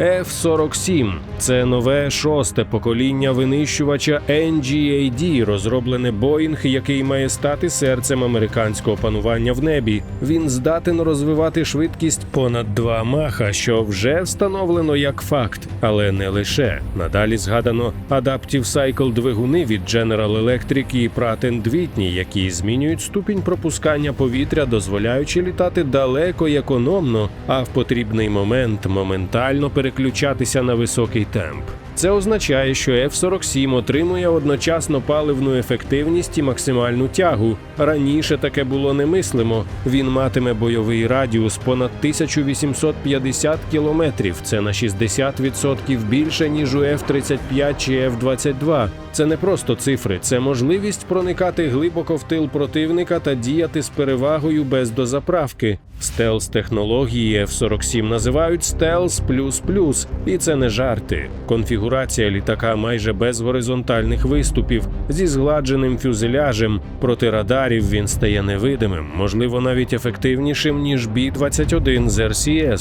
F-47 – це нове шосте покоління винищувача NGAD, розроблене Боїнг, який має стати серцем американського панування в небі. Він здатен розвивати швидкість понад 2 маха, що вже встановлено як факт, але не лише. Надалі згадано Adaptive Cycle двигуни від General Electric і Pratt Whitney, які змінюють ступінь пропускання повітря, дозволяючи літати далеко й економно, а в потрібний момент моментально переключатися на високий темп. Це означає, що F-47 отримує одночасно паливну ефективність і максимальну тягу. Раніше таке було немислимо. Він матиме бойовий радіус понад 1850 кілометрів. Це на 60% більше ніж у F-35 чи F-22. Це не просто цифри, це можливість проникати глибоко в тил противника та діяти з перевагою без дозаправки. Стелс технології F-47 називають стелс плюс плюс, і це не жарти. Конфігурація літака майже без горизонтальних виступів зі згладженим фюзеляжем. Проти радарів він стає невидимим, можливо, навіть ефективнішим ніж Бі-21 з RCS.